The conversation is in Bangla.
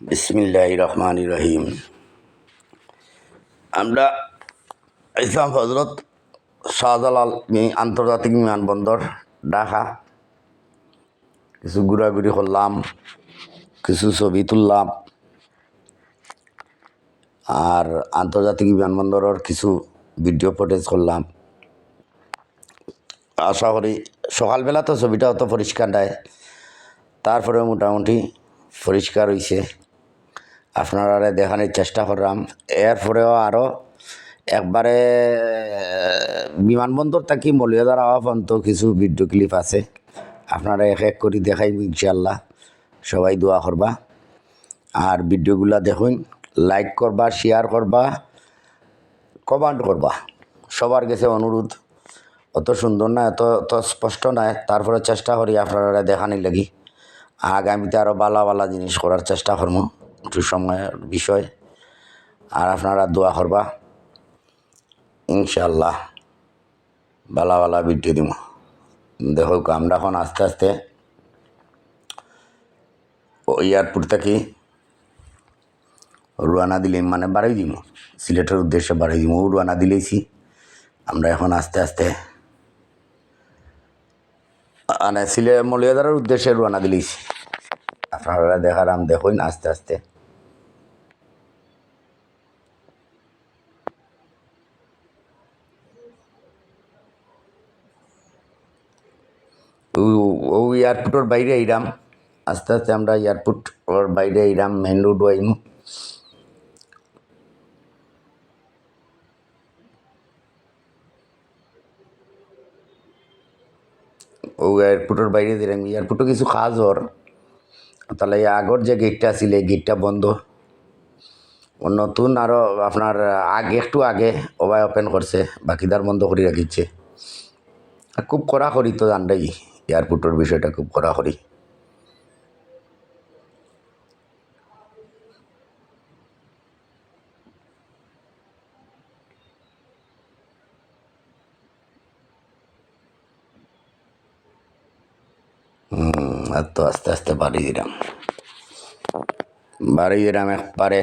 বিসমিল্লাহ রহমান রহিম। আমরা ইসলাম হজরত শাহজালাল আন্তর্জাতিক বিমানবন্দর, ঢাকা। কিছু ঘোরাঘুরি করলাম, কিছু ছবি তুললাম। আর আন্তর্জাতিক বিমানবন্দরের কিছু ভিডিও ফুটেজ করলাম। আশা করি সকালবেলা তো ছবিটা অত পরিষ্কার নাই তারপরে মোটামুটি পরিষ্কার হয়েছে আপনারা দেখানোর চেষ্টা করলাম। এরপরেও আরও একবারে বিমানবন্দর থাকি মলিয়াদার আওয়া পর্যন্ত কিছু ভিডিও ক্লিপ আছে। আপনারা এক এক করে দেখাই ইনশাল্লাহ সবাই দোয়া করবা। আর ভিডিওগুলা দেখুন লাইক করবা শেয়ার করবা কমেন্ট করবা। সবার কাছে অনুরোধ, অত সুন্দর না, এত, অত স্পষ্ট নয় তারপরে চেষ্টা করি আপনারা দেখানি লাগি। আগামীতে আরও বালা বালা জিনিস করার চেষ্টা করব। একটু সময়ের বিষয়। আর আপনারা দোয়া করবা। ইনশাল্লাহ বালা বালা ভিডিও দিব। দেখো, আমরা এখন আস্তে আস্তে এয়ারপোর্ট থেকে রুয়ানা দিলে মানে বাড়াই দিব। সিলেটের উদ্দেশ্যে বাড়াই দিব। রুয়ানা দিলেইছি। আমরা এখন আস্তে আস্তে মানে সিলে মলিয়াদারের উদ্দেশ্যে রুয়ানা দিলেইছি। আপনারা দেখার আম দেখুন আস্তে আস্তে। ও- ও এয়ারপোর্টের বাইরে আইরাম। আস্তে আস্তে আমরা এয়ারপোর্ট ওর বাইরে আইরাম মেন রোড আইমু। ও এয়ারপোর্টের বাইরে দিলাম এয়ারপোর্টে কিছু কাজ ওর তাহলে আগর যে গেটটা ছিল এই গেটটা বন্ধ নতুন আরও আপনার আগে, একটু আগে ওবাই ওপেন করছে। বাকিদার বন্ধ করে রাখিচ্ছে। খুব কড়া করি তো জানটাই এয়ারপোর্টের বিষয়টা খুব কড়া করি হুম, আর তো আস্তে আস্তে বাড়ি দিলাম। বাড়ি দিলাম একবারে।